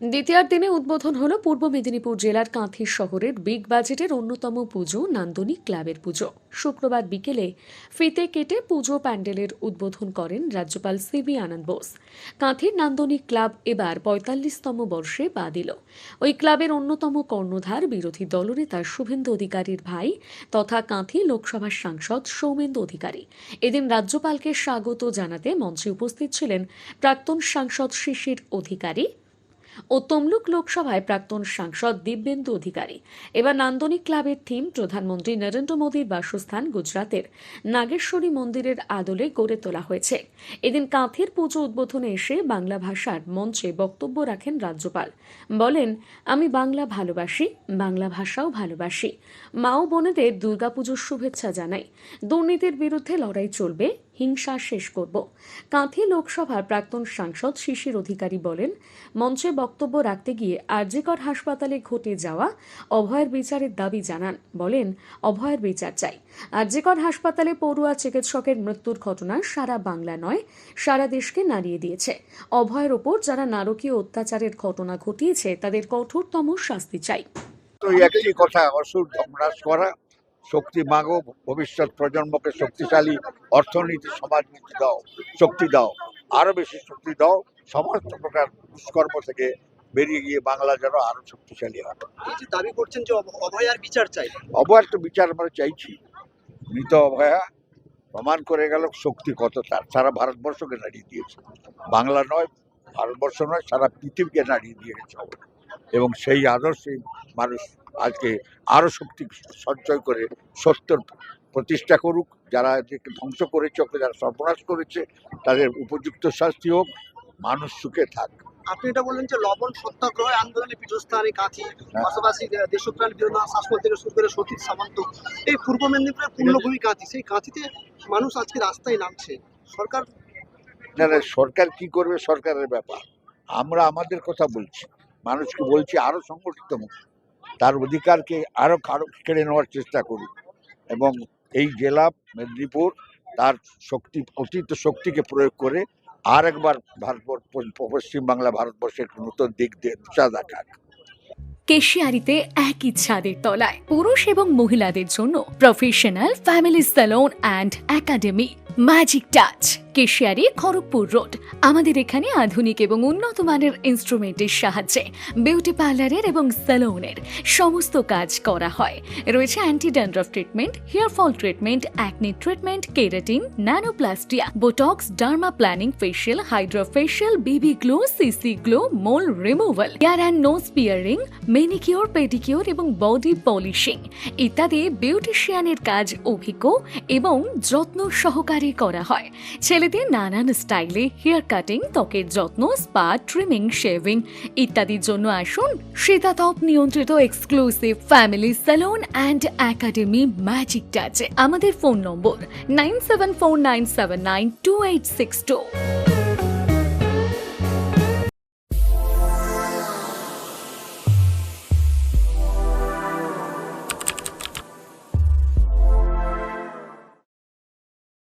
দ্বিতীয়ার দিনে উদ্বোধন হলো পূর্ব মেদিনীপুর জেলার কাঁথি শহরের বিগ বাজেটের অন্যতম পুজো, নান্দনিক ক্লাবের পুজো। শুক্রবার বিকেলে ফিতে কেটে পুজো প্যান্ডেলের উদ্বোধন করেন রাজ্যপাল সিবি আনন্দ বোস। কাঁথির নান্দনিক ক্লাব এবার পঁয়তাল্লিশতম বর্ষে পা দিল। ওই ক্লাবের অন্যতম কর্ণধার বিরোধী দলনেতা শুভেন্দু অধিকারীর ভাই তথা কাঁথি লোকসভার সাংসদ সৌমেন্দু অধিকারী। এদিন রাজ্যপালকে স্বাগত জানাতে মঞ্চে উপস্থিত ছিলেন প্রাক্তন সাংসদ শিশির অধিকারী ও তমলুক লোকসভায় প্রাক্তন সাংসদ দিব্যেন্দু অধিকারী। এবার নান্দনিক ক্লাবের থিম প্রধানমন্ত্রী নরেন্দ্র মোদীর বাসস্থান গুজরাতের। নাগেশ্বরী মন্দিরের আদলে গড়ে তোলা হয়েছে। এদিন কাঁথের পুজো উদ্বোধনে এসে বাংলা ভাষার মঞ্চে বক্তব্য রাখেন রাজ্যপাল। বলেন, আমি বাংলা ভালোবাসি, বাংলা ভাষাও ভালোবাসি। মা ও বোনেদের দুর্গাপুজোর শুভেচ্ছা জানাই। দুর্নীতির বিরুদ্ধে লড়াই চলবে হিংসা শেষ করব। কাঁথি লোকসভার প্রাক্তন সাংসদ শিশির অধিকারী বলেন, মঞ্চে বক্তব্য রাখতে গিয়ে আরজিকর হাসপাতালে ঘটে যাওয়া অভয়ের বিচারের দাবি জানান বলেন, অভয়ের বিচার চাই। আরজিকর হাসপাতালে পড়ুয়া চিকিৎসকের মৃত্যুর ঘটনা সারা বাংলা নয়, সারা দেশকে নাড়িয়ে দিয়েছে। অভয়ের ওপর যারা নারকীয় অত্যাচারের ঘটনা ঘটিয়েছে, তাদের কঠোরতম শাস্তি চাই। তো একটি কথা, অসুর ধ্বংস করা শক্তি মাগো ভবিষ্যৎ প্রজন্মকে শক্তিশালী অর্থনীতি সমাজনীতি দাও শক্তি দাও। আরও বেশি শক্তি দাও সমস্ত প্রকার দুষ্কর্ম থেকে বেরিয়ে গিয়ে বাংলা যেন আরও শক্তিশালী হয়। দাবি করছেন যে অভ- অভয়ার বিচার চাই। অবহার তো বিচার আমরা চাইছি। মৃত অভয়া প্রমাণ করে গেল শক্তি কত তার সারা ভারতবর্ষকে নাড়িয়ে দিয়েছে। বাংলা নয় ভারতবর্ষ নয় সারা পৃথিবীকে নাড়িয়ে দিয়ে গেছে এবং সেই আদর্শে মানুষ আজকে আরও শক্তি সঞ্চয় করে সত্যর প্রতিষ্ঠা করুক যারা ধ্বংস করেছে ওকে যারা সর্বনাশ করেছে তাদের উপযুক্ত শাস্তি হোক মানুষ সুখে থাক। আপনি এটা বললেন যে লবণ সত্যাগ্রহ আন্দোলনে পীঠস্থান কাঁথি পাশাপাশি দে- দেশপ্রাণ বীরনাথ শাসমল থেকে শুরু করে সতীশ সামন্ত এই পূর্ব মেদিনীপুরের পূর্ণভূমি কাঁথি সেই কাঁথিতে মানুষ আজকে রাস্তায় নামছে। সরকার না না সরকার কি করবে? সরকারের ব্যাপার। আমরা আমাদের কথা বলছি। মানুষকে বলছি আরও সংগঠিত হোক। তার অধিকারকে আরও কারও কেড়ে নেওয়ার চেষ্টা করুক এবং এই জেলা, মেদিনীপুর তার শক্তি, অতীত শক্তিকে প্রয়োগ করে আর একবার ভারতবর্ষ, পশ্চিমবাংলা ভারতবর্ষের নতুন দিক দিয়ে দেখাক। কেশিয়ারিতে একই ছাদের তলায় পুরুষ এবং মহিলাদের জন্য professional family salon and academy magic touch Keshiary Kharagpur road. আমাদের এখানে আধুনিক এবং উন্নত মানের ইনস্ট্রুমেন্টের সাহায্যে, বিউটি পার্লারের এবং স্যালনের সমস্ত কাজ করা হয়। রয়েছে anti dandruff treatment, hair fall treatment acne treatment, keratin, nanoplastia, Botox, derma planing facial hydrofacial BB glow CC glow, mole removal hair and nose piercing, manicure, pedicure এবং বডি পলিশিং ইত্যাদি বিউটিশিয়ানের কাজ অভিজ্ঞ এবং যত্ন সহকারে করা হয়। ছেলেদের নানান স্টাইলে হেয়ার কাটিং, ত্বকের যত্ন, স্পা ট্রিমিং শেভিং ইত্যাদির জন্য আসুন শীতাতপ নিয়ন্ত্রিত exclusive family salon and academy magic টাচে আমাদের phone number nine seven four nine seven nine two eight six two